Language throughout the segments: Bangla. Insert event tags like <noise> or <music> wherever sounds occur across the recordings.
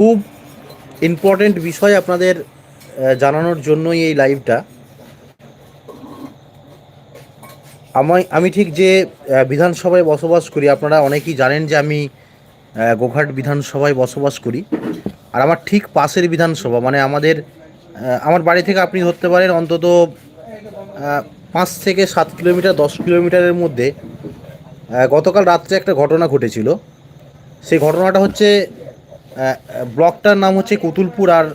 খুব ইম্পর্টেন্ট বিষয় আপনাদের জানানোর জন্যই এই লাইভটা আমায়, আমি ঠিক যে বিধানসভায় বসবাস করি, আপনারা অনেকেই জানেন যে আমি গোঘাট বিধানসভায় বসবাস করি। আর আমার ঠিক পাশের বিধানসভা মানে আমাদের আমার বাড়ি থেকে আপনি ধরতে পারেন অন্তত পাঁচ থেকে সাত কিলোমিটার, দশ কিলোমিটারের মধ্যে গতকাল রাত্রে একটা ঘটনা ঘটেছিল। সেই ঘটনাটা হচ্ছে ব্লকটার নাম হচ্ছে কুতুলপুর আর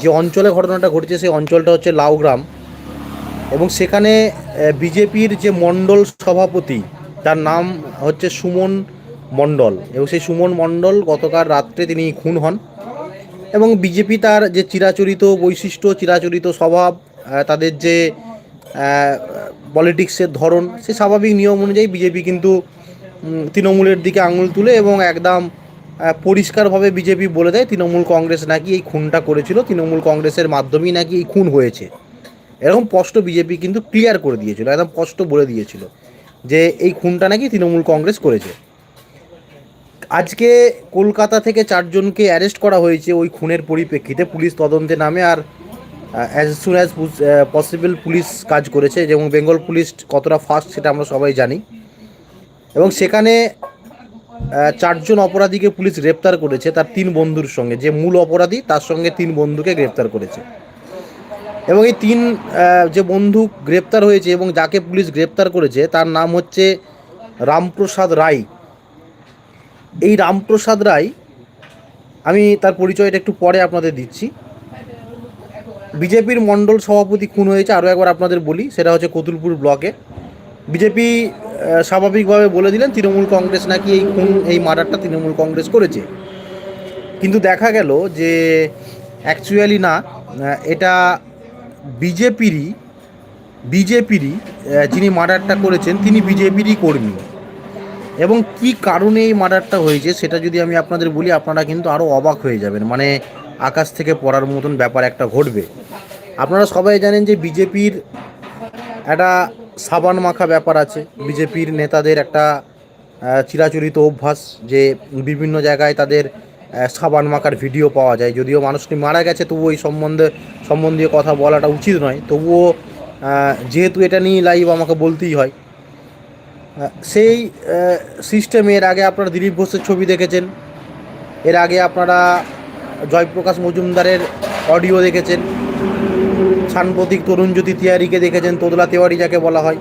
যে অঞ্চলে ঘটনাটা ঘটেছে সেই অঞ্চলটা হচ্ছে লাউগ্রাম। এবং সেখানে বিজেপির যে মণ্ডল সভাপতি, তার নাম হচ্ছে সুমন মণ্ডল। এবং সেই সুমন মণ্ডল গতকাল রাত্রে তিনি খুন হন। এবং বিজেপি তার যে চিরাচরিত বৈশিষ্ট্য, চিরাচরিত স্বভাব তাদের যে পলিটিক্সের ধরন, সে স্বাভাবিক নিয়ম অনুযায়ী বিজেপি কিন্তু তৃণমূলের দিকে আঙুল তুলে এবং একদম পরিষ্কারভাবে বিজেপি বলে দেয়, তৃণমূল কংগ্রেস নাকি এই খুনটা করেছিল, তৃণমূল কংগ্রেসের মাধ্যমেই নাকি এই খুন হয়েছে। এরকম স্পষ্ট বিজেপি কিন্তু ক্লিয়ার করে দিয়েছিল, একদম স্পষ্ট বলে দিয়েছিল যে এই খুনটা নাকি তৃণমূল কংগ্রেস করেছে। আজকে কলকাতা থেকে চারজনকে অ্যারেস্ট করা হয়েছে ওই খুনের পরিপ্রেক্ষিতে, পুলিশ তদন্তে নামে আর as soon as possible police কাজ করেছে, যেমন বেঙ্গল পুলিশ কতটা ফাস্ট সেটা আমরা সবাই জানি। এবং সেখানে চারজন অপরাধীকে পুলিশ গ্রেপ্তার করেছে তার তিন বন্ধুর সঙ্গে। যে মূল অপরাধী, তার সঙ্গে তিন বন্ধুকে গ্রেপ্তার করেছে। এবং এই তিন যে বন্ধু গ্রেপ্তার হয়েছে এবং যাকে পুলিশ গ্রেপ্তার করেছে, তার নাম হচ্ছে রামপ্রসাদ রায়। এই রামপ্রসাদ রায়, আমি তার পরিচয়টা একটু পরে আপনাদের দিচ্ছি। বিজেপির মণ্ডল সভাপতি খুন হয়েছে, আরও একবার আপনাদের বলি, সেটা হচ্ছে কতুলপুর ব্লকে। বিজেপি স্বাভাবিকভাবে বলে দিলেন তৃণমূল কংগ্রেস নাকি এই খুন, এই মার্ডারটা তৃণমূল কংগ্রেস করেছে। কিন্তু দেখা গেল যে অ্যাকচুয়ালি না এটা বিজেপিরই বিজেপিরই যিনি মার্ডারটা করেছেন তিনি বিজেপিরই কর্মী। এবং কি কারণে এই মার্ডারটা হয়েছে সেটা যদি আমি আপনাদের বলি, আপনারা কিন্তু আরও অবাক হয়ে যাবেন। মানে আকাশ থেকে পড়ার মতন ব্যাপার একটা ঘটবে। আপনারা সবাই জানেন যে বিজেপির একটা সাবান মাখা ব্যাপার আছে। বিজেপির নেতাদের একটা চিরাচরিত অভ্যাস যে বিভিন্ন জায়গায় তাদের সাবান মাখার ভিডিও পাওয়া যায়। যদিও মানুষটি মারা গেছে, তবুও এই সম্বন্ধে সম্বন্ধীয় কথা বলাটা উচিত নয়। তবুও যেহেতু এটা নিয়ে লাইভ আমাকে বলতেই হয়। সেই সিস্টেমে এর আগে আপনারা দিলীপ ঘোষের ছবি দেখেছেন। এর আগে আপনারা জয়প্রকাশ মজুমদারের অডিও দেখেছেন। সাম্প্রতিক তরুণজ্যোতি তিয়ারিকে দেখেছেন তোদলা তেওয়ারি যাকে বলা হয়।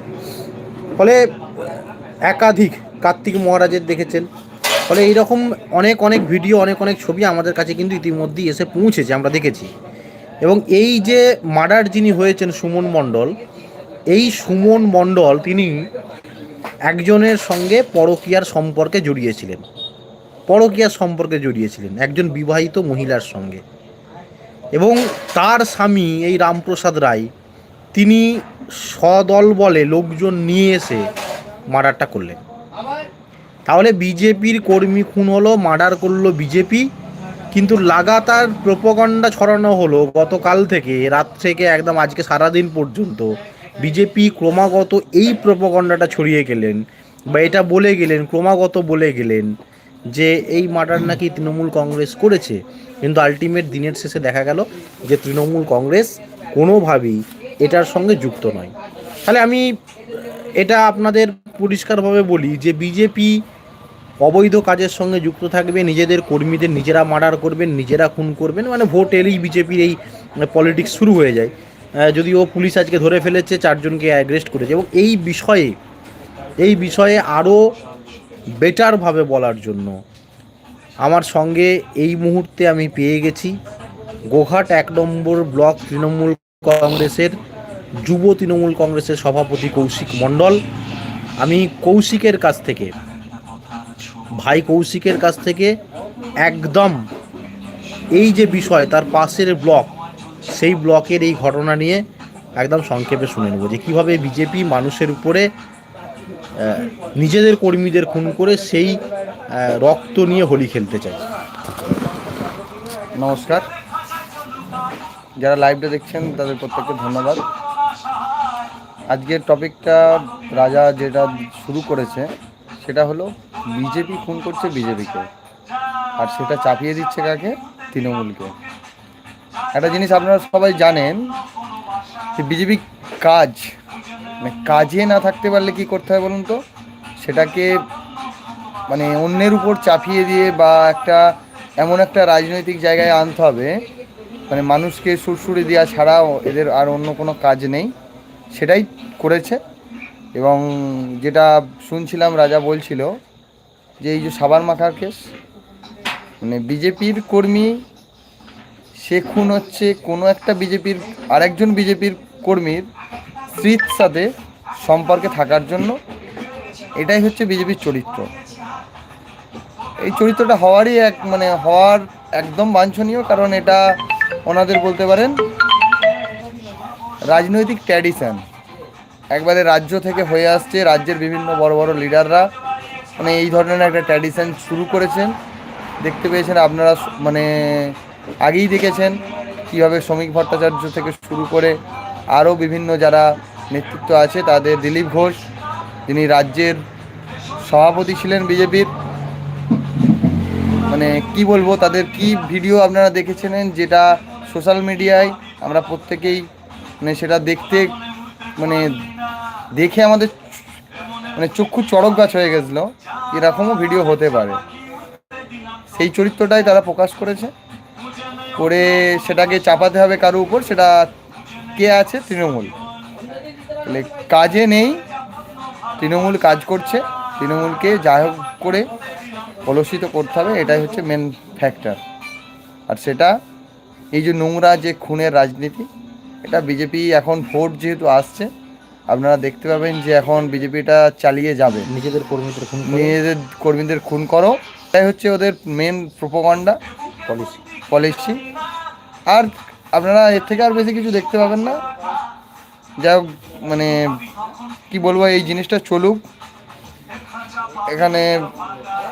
ফলে একাধিক কার্তিক মহারাজের দেখেছেন। ফলে এইরকম অনেক অনেক ভিডিও, অনেক অনেক ছবি আমাদের কাছে কিন্তু ইতিমধ্যেই এসে পৌঁছেছে, আমরা দেখেছি। এবং এই যে মার্ডার যিনি হয়েছেন সুমন মণ্ডল, এই সুমন মণ্ডল তিনি একজনের সঙ্গে পরকীয়ার সম্পর্কে জড়িয়েছিলেন। পরকীয়ার সম্পর্কে জড়িয়েছিলেন, একজন বিবাহিত মহিলার সঙ্গে। এবং তার স্বামী এই রামপ্রসাদ রায়, তিনি সদল বলে লোকজন নিয়ে এসে মার্ডারটা করলেন। তাহলে বিজেপির কর্মী খুন হলো, মার্ডার করল বিজেপি, কিন্তু লাগাতার প্রোপাগান্ডা ছড়ানো হলো গতকাল থেকে, রাত থেকে একদম আজকে সারাদিন পর্যন্ত। বিজেপি ক্রমাগত এই প্রোপাগান্ডাটা ছড়িয়ে গেলেন বা এটা বলে গেলেন, ক্রমাগত বলে গেলেন যে এই মার্ডার নাকি তৃণমূল কংগ্রেস করেছে। কিন্তু আলটিমেট দিনের শেষে দেখা গেল যে তৃণমূল কংগ্রেস কোনোভাবেই এটার সঙ্গে যুক্ত নয়। তাহলে আমি এটা আপনাদের পরিষ্কারভাবে বলি যে বিজেপি অবৈধ কাজের সঙ্গে যুক্ত থাকবে, নিজেদের কর্মীদের নিজেরা মার্ডার করবেন, নিজেরা খুন করবেন মানে ভোট এলেই বিজেপির এই পলিটিক্স শুরু হয়ে যায়। যদিও পুলিশ আজকে ধরে ফেলেছে, চারজনকে অ্যাগ্রেস্ট করেছে এবং এই বিষয়ে এই বিষয়ে আরও বেটারভাবে বলার জন্য আমার সঙ্গে এই মুহূর্তে আমি পেয়ে গেছি গোঘাট এক নম্বর ব্লক তৃণমূল কংগ্রেসের যুব তৃণমূল কংগ্রেসের সভাপতি কৌশিক মণ্ডল। আমি কৌশিকের কাছ থেকে, ভাই কৌশিকের কাছ থেকে একদম এই যে বিষয়, তার পাশের ব্লক, সেই ব্লকের এই ঘটনা নিয়ে একদম সংক্ষেপে শুনে নেব যে কীভাবে বিজেপি মানুষের উপরে নিজেদের কর্মীদের খুন করে সেই রক্ত নিয়ে হোলি খেলতে চাই। নমস্কার। যারা লাইভটা দেখছেন, তাদের প্রত্যেককে ধন্যবাদ। আজকের টপিকটা রাজা যেটা শুরু করেছে, সেটা হলো বিজেপি খুন করছে বিজেপিকে। আর সেটা চাপিয়ে দিচ্ছে কাকে? তৃণমূলকে। একটা জিনিস আপনারা সবাই জানেন, যে বিজেপি কাজ মানে কাজে না থাকতে পারলে কি করতে হয় বলুন তো? সেটাকে মানে অন্যের উপর চাপিয়ে দিয়ে বা একটা এমন একটা রাজনৈতিক জায়গায় আনতে হবে। মানে মানুষকে সুরসুরি দেওয়া ছাড়াও এদের আর অন্য কোনো কাজ নেই। সেটাই করেছে এবং যেটা শুনছিলাম রাজা বলছিল যে এই যে সাবান মাখার কেস মানে বিজেপির কর্মী সে খুন হচ্ছে কোনো একটা বিজেপির, আরেকজন বিজেপির কর্মীর স্ত্রীর সাথে সম্পর্কে থাকার জন্য। এটাই হচ্ছে বিজেপির চরিত্র। এই চরিত্রটা হওয়ারই এক মানে হওয়ার একদম বাঞ্ছনীয়, কারণ এটা ওনাদের বলতে পারেন রাজনৈতিক ট্র্যাডিশন। একবারে রাজ্য থেকে হয়ে আসছে, রাজ্যের বিভিন্ন বড় বড় লিডাররা মানে এই ধরনের একটা ট্র্যাডিশন শুরু করেছেন। দেখতে পেয়েছেন আপনারা মানে আগেই দেখেছেন কীভাবে শ্রমিক ভট্টাচার্য থেকে শুরু করে আরও বিভিন্ন যারা নেতৃত্ব আছে, তাদের দিলীপ ঘোষ, যিনি রাজ্যের সভাপতি ছিলেন বিজেপির মানে কি বলব, তাদের কি ভিডিও আপনারা দেখেছিলেন যেটা সোশ্যাল মিডিয়ায় আমরা প্রত্যেকেই মানে সেটা দেখতে মানে দেখে আমাদের মানে চক্ষু চড়ক গাছ হয়ে গেছিল, এরকমও ভিডিও হতে পারে। সেই চরিত্রটাই তারা প্রকাশ করেছে। করে সেটাকে চাপাতে হবে কারও উপর, সেটা কে আছে? তৃণমূল। তাহলে কাজে নেই, তৃণমূল কাজ করছে। তৃণমূলকে যাই হোক করে কলুষিত করতে হবে এটাই হচ্ছে মেন ফ্যাক্টর আর সেটা এই যে নোংরা যে খুনের রাজনীতি এটা বিজেপি এখন ভোট যেহেতু আসছে আপনারা দেখতে পাবেন যে এখন বিজেপিটা চালিয়ে যাবে। নিজেদের কর্মীদের খুন নিজেদের কর্মীদের খুন করো এটাই হচ্ছে ওদের মেন প্রোপাগান্ডা পলিসি পলিসি আর আপনারা এর থেকে আর বেশি কিছু দেখতে পাবেন না। যা মানে কি বলব এই জিনিসটা চলুক। এখানে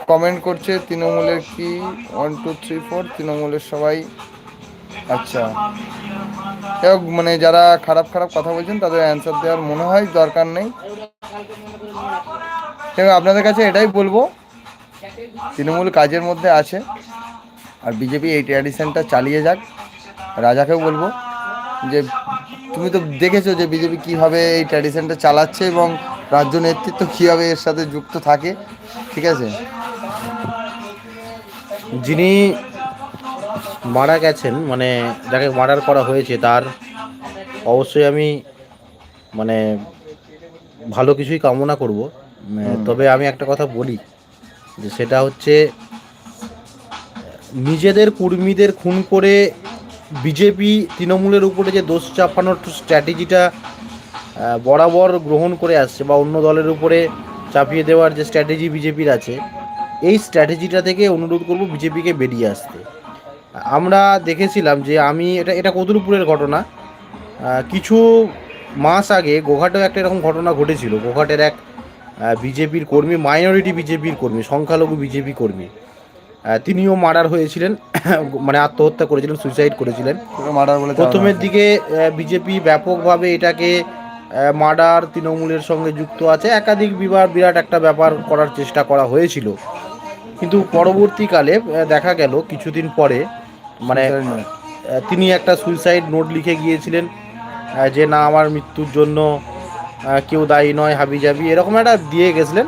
কমেন্ট করছে তৃণমূলের কি? ওয়ান টু থ্রি ফোর তৃণমূলের সবাই। আচ্ছা। যাই মানে যারা খারাপ খারাপ কথা বলছেন, তাদের অ্যান্সার দেওয়ার মনে হয়, দরকার নেই। আপনাদের কাছে এটাই বলব। তৃণমূল কাজের মধ্যে আছে। আর বিজেপি এই ট্র্যাডিশনটা চালিয়ে যাক। রাজাকেও বলব যে, তুমি তো দেখেছ যে বিজেপি কীভাবে এই ট্র্যাডিশনটা চালাচ্ছে এবং রাজ্য নেতৃত্ব কীভাবে এর সাথে যুক্ত থাকে ঠিক আছে? যিনি মারা গেছেন মানে যাকে মার্ডার করা হয়েছে তার অবশ্যই আমি মানে ভালো কিছুই কামনা করব। তবে আমি একটা কথা বলি যে সেটা হচ্ছে নিজেদের কর্মীদের খুন করে বিজেপি তৃণমূলের উপরে যে দোষ চাপানোর স্ট্র্যাটেজিটা বরাবর গ্রহণ করে আসছে বা অন্য দলের উপরে চাপিয়ে দেওয়ার যে স্ট্র্যাটেজি বিজেপির আছে এই স্ট্র্যাটেজিটা থেকে অনুরোধ করব বিজেপিকে বেরিয়ে আসতে। আমরা দেখেছিলাম যে আমি এটা এটা কতুলপুরের ঘটনা। কিছু মাস আগে গোঘাটেও একটা এরকম ঘটনা ঘটেছিল। গোঘাটের এক বিজেপির কর্মী মাইনরিটি বিজেপির কর্মী সংখ্যালঘু বিজেপি কর্মী তিনিও মার্ডার হয়েছিলেন <coughs> মানে আত্মহত্যা করেছিলেন সুইসাইড করেছিলেন। প্রথমের দিকে বিজেপি ব্যাপকভাবে এটাকে মার্ডার তৃণমূলের সঙ্গে যুক্ত আছে। একাধিক বিবার বিরাট একটা ব্যাপার করার চেষ্টা করা হয়েছিল। কিন্তু পরবর্তীকালে দেখা গেল কিছুদিন পরে মানে তিনি একটা সুইসাইড নোট লিখে গিয়েছিলেন যে না আমার মৃত্যুর জন্য কেউ দায়ী নয় হাবি হাবিজাবি। এরকম একটা দিয়ে গেছিলেন।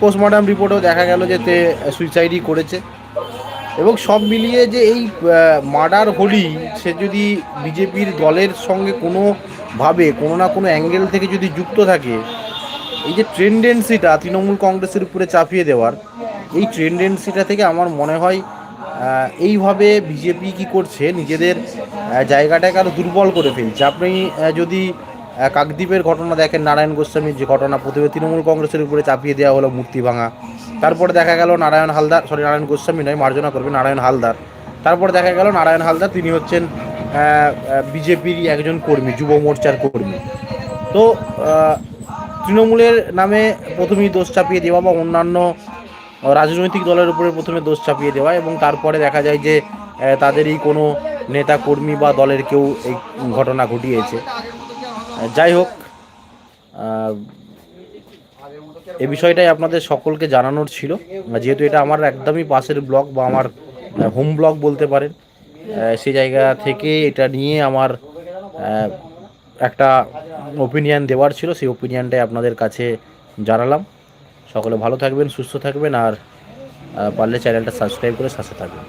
পোস্টমর্টম রিপোর্টেও দেখা গেল যে তে সুইসাইডই করেছে। এবং সব মিলিয়ে যে এই মার্ডার হলি সে যদি বিজেপির দলের সঙ্গে কোনোভাবে কোনো না কোনো অ্যাঙ্গেল থেকে যদি যুক্ত থাকে, এই যে ট্রেন্ডেন্সিটা তৃণমূল কংগ্রেসের উপরে চাপিয়ে দেওয়ার, এই ট্রেন্ডেন্সিটা থেকে আমার মনে হয় এইভাবে বিজেপি কি করছে, নিজেদের জায়গাটাকে আরও দুর্বল করে ফেলছে। আপনি যদি কাকদ্বীপের ঘটনা দেখেন, নারায়ণ গোস্বামীর যে ঘটনা, প্রথমে তৃণমূল কংগ্রেসের উপরে চাপিয়ে দেওয়া হলো মূর্তি ভাঙা, তারপরে দেখা গেল নারায়ণ হালদার সরি নারায়ণ গোস্বামী নয়, মার্জনা করবে নারায়ণ হালদার, তারপর দেখা গেল নারায়ণ হালদার, তিনি হচ্ছেন বিজেপির একজন কর্মী, যুব মোর্চার কর্মী। তো তৃণমূলের নামে প্রথমেই দোষ চাপিয়ে দেওয়া বা অন্যান্য রাজনৈতিক দলের উপরে প্রথমে দোষ চাপিয়ে দেওয়া এবং তারপরে দেখা যায় যে তাদেরই কোনো নেতা কর্মী বা দলের কেউ এই ঘটনা ঘটিয়েছে। যাই হোক এ বিষয়টাই আপনাদের সকলকে জানানোর ছিল। যেহেতু এটা আমার একদমই পাশের ব্লগ বা আমার হোম ব্লগ বলতে পারেন। সেই জায়গা থেকে এটা নিয়ে আমার একটা ওপিনিয়ন দেওয়ার ছিল, সেই ওপিনিয়নটাই আপনাদের কাছে জানালাম। সকলে ভালো থাকবেন, সুস্থ থাকবেন, আর পারলে চ্যানেলটা সাবস্ক্রাইব করে সাথে থাকবেন।